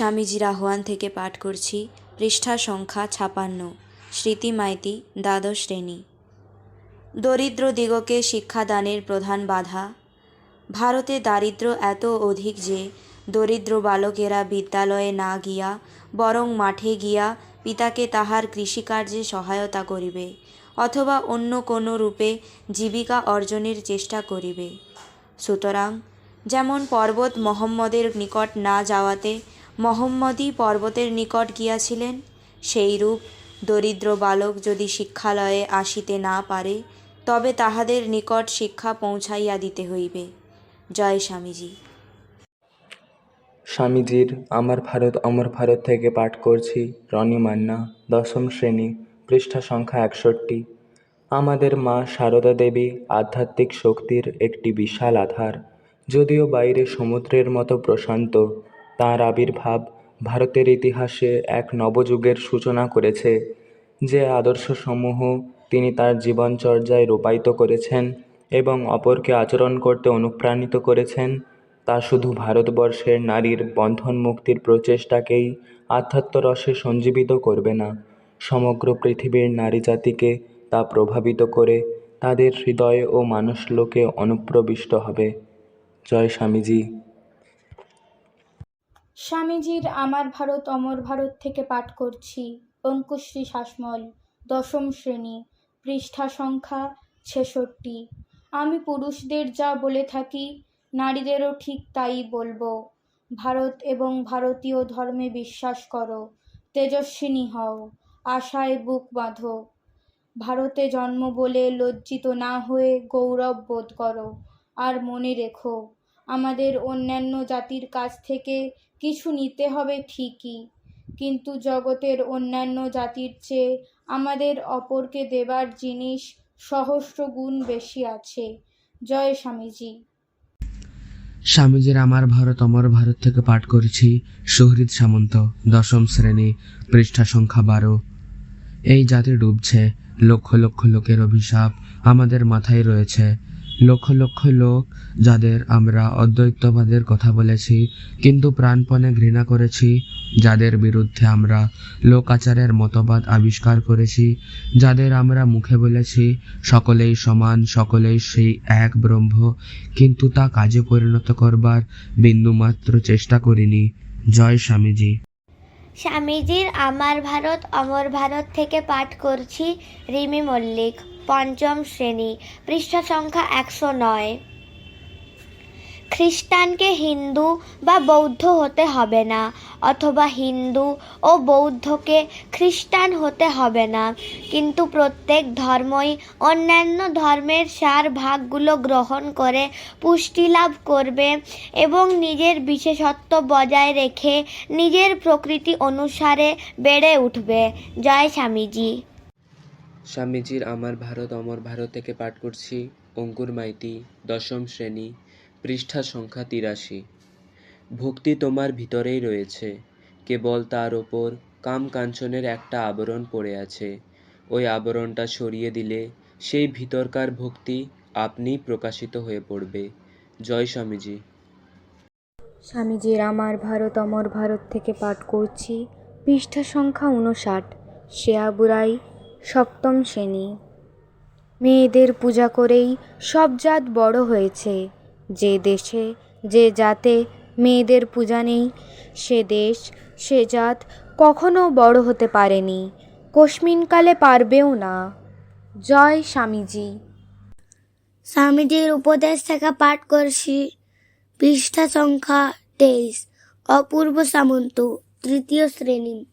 স্বামীজির আহ্বান থেকে পাঠ করছি। পৃষ্ঠা সংখ্যা ছাপান্ন। স্মৃতি মাইতি, দ্বাদশ শ্রেণি। দরিদ্র দিগকে শিক্ষাদানের প্রধান বাধা। ভারতে দারিদ্র্য এত অধিক যে, দরিদ্র বালকেরা বিদ্যালয়ে না গিয়া, বরং মাঠে গিয়া পিতাকে তাহার কৃষিকার্যে সহায়তা করিবে, অথবা অন্য কোনো রূপে জীবিকা অর্জনের চেষ্টা করিবে। সুতরাং, যেমন পর্বত মহম্মদের নিকট না যাওয়াতে মহম্মদই পর্বতের নিকট গিয়াছিলেন। সেইরূপ দরিদ্র বালক যদি শিক্ষালয়ে আসিতে না পারে, তবে তাহাদের নিকট শিক্ষা পৌঁছাইয়া দিতে হইবে। জয় স্বামীজি। স্বামীজির আমার ভারত, অমর ভারত থেকে পাঠ করছি রনি মান্না, দশম শ্রেণি, পৃষ্ঠা সংখ্যা একষট্টি। আমাদের মা সারদা দেবী আধ্যাত্মিক শক্তির একটি বিশাল আধার, যদিও বাইরে সমুদ্রের মতো প্রশান্ত তাঁর আবির্ভাব ভারতের ইতিহাসে এক নবযুগের সূচনা করেছে। যে আদর্শসমূহ তিনি তার জীবনচর্যায় রূপায়িত করেছেন এবং অপরকে আচরণ করতে অনুপ্রাণিত করেছেন, তা শুধু ভারতবর্ষের নারীর বন্ধন মুক্তির প্রচেষ্টাকেই আধ্যাত্মরসে সঞ্জীবিত করবে না, সমগ্র পৃথিবীর নারী জাতিকে তা প্রভাবিত করে তাদের হৃদয় ও মানসলোকে অনুপ্রবিষ্ট হবে। জয় স্বামীজি। স্বামীজির আমার ভারত, অমর ভারত থেকে পাঠ করছি। অঙ্কুশ্রী শাসমল দশম শ্রেণি, পৃষ্ঠা সংখ্যা ছেষট্টি। আমি পুরুষদের যা বলে থাকি, নারীদেরও ঠিক তাই বলব। ভারত এবং ভারতীয় ধর্মে বিশ্বাস করো, তেজস্বিনী হও, আশায় বুক বাঁধো। ভারতে জন্ম বলে লজ্জিত না হয়ে গৌরব বোধ করো, আর মনে রেখো আমাদের অন্যান্য জাতির কাছ থেকে কিছু নিতে হবে ঠিকই, কিন্তু জগতের অন্যান্য জাতির চেয়ে আমাদের অপরকে দেবার জিনিস সহস্র গুণ বেশি আছে। জয় স্বামীজি। স্বামীজির আমার ভারত, অমর ভারত থেকে পাঠ করেছি সুহৃদ সামন্ত, দশম শ্রেণি, পৃষ্ঠা সংখ্যা বারো। এই জাতি ডুবছে, লক্ষ লক্ষ লোকের অভিশাপ আমাদের মাথায় রয়েছে। লক্ষ লক্ষ লোক যাদের আমরা অদ্বৈতবাদের কথা বলেছি, কিন্তু প্রাণপণে ঘৃণা করেছি, যাদের বিরুদ্ধে আমরা লোকাচারের মতবাদ আবিষ্কার করেছি, যাদের আমরা মুখে বলেছি, সকলেই সমান, সকলেই সেই এক ব্রহ্ম, কিন্তু তা কাজে পরিণত করবার বিন্দুমাত্র চেষ্টা করিনি। জয় স্বামীজি। স্বামীজির আমার ভারত, অমর ভারত থেকে পাঠ করছি রিমি মল্লিক। পঞ্চম শ্রেণি, পৃষ্ঠা সংখ্যা একশো নয়। খ্রিস্টানকে হিন্দু বা বৌদ্ধ হতে হবে না, অথবা হিন্দু ও বৌদ্ধকে খ্রিস্টান হতে হবে না। কিন্তু প্রত্যেক ধর্মই অন্যান্য ধর্মের সার ভাগগুলো গ্রহণ করে পুষ্টি লাভ করবে এবং নিজের বিশেষত্ব বজায় রেখে নিজের প্রকৃতি অনুসারে বেড়ে উঠবে। জয় স্বামীজি। স্বামীজির আমার ভারত অমর ভারত থেকে পাঠ করছি, অঙ্কুর মাইতি, দশম শ্রেণি, পৃষ্ঠা সংখ্যা তিরাশি। ভক্তি তোমার ভিতরেই রয়েছে, কেবল তার ওপর কাম কাঞ্চনের একটা আবরণ পড়ে আছে। ওই আবরণটা সরিয়ে দিলে সেই ভিতরকার ভক্তি আপনিই প্রকাশিত হয়ে পড়বে। জয় স্বামীজি। স্বামীজির আমার ভারত অমর ভারত থেকে পাঠ করছি, পৃষ্ঠা সংখ্যা উনষাট শ্রেয়া বুড়াই সপ্তম শ্রেণি। মেয়েদের পূজা করেই সব জাত বড় হয়েছে। যে দেশে, যে জাতে মেয়েদের পূজা নেই, সে দেশ, সে জাত কখনো বড় হতে পারেনি। কস্মিনকালে পারবেও না। জয় স্বামীজি। স্বামীজির উপদেশ থেকে পাঠ করছি। পৃষ্ঠা সংখ্যা তেইশ। অপূর্ব সামন্ত, তৃতীয় শ্রেণি।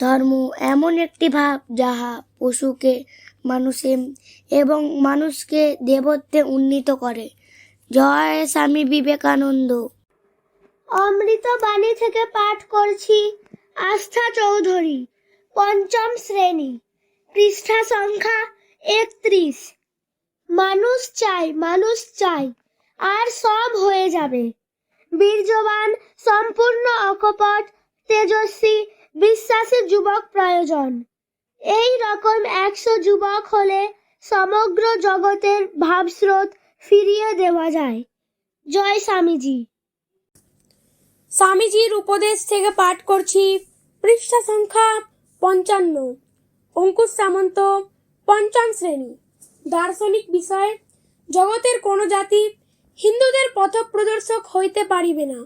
ধর্ম এমন একটি ভাব যাহা পশুকে, মানুষে এবং মানুষকে দেবত্বে উন্নীত করে। জয় স্বামী বিবেকানন্দ। অমৃত বাণী থেকে পাঠ করছি আস্থা চৌধুরী, পঞ্চম শ্রেণি, পৃষ্ঠা সংখ্যা একত্রিশ। মানুষ চাই মানুষ চাই আর সব হয়ে যাবে। বীর্যবান, সম্পূর্ণ অকপট, তেজস্বী বিশ্বাসী যুবক প্রয়োজন। এই রকম একশো যুবক হলে সমগ্র জগতের ভাবস্রোত ফিরিয়ে দেওয়া যায়। জয় স্বামীজি। স্বামীজির উপদেশ থেকে পাঠ করছি পৃষ্ঠা সংখ্যা পঞ্চান্ন। অঙ্কুশ সামন্ত, পঞ্চম শ্রেণি। দার্শনিক বিষয়, জগতের কোনো জাতি হিন্দুদের পথপ্রদর্শক হইতে পারিবে না।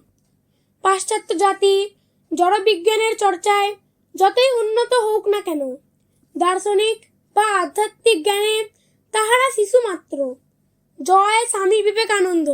পাশ্চাত্য জাতি জড়বিজ্ঞানের চর্চায় যতই উন্নত হোক না কেন, দার্শনিক বা আধ্যাত্মিক জ্ঞানে তাহারা শিশু মাত্র। জয় স্বামী বিবেকানন্দ।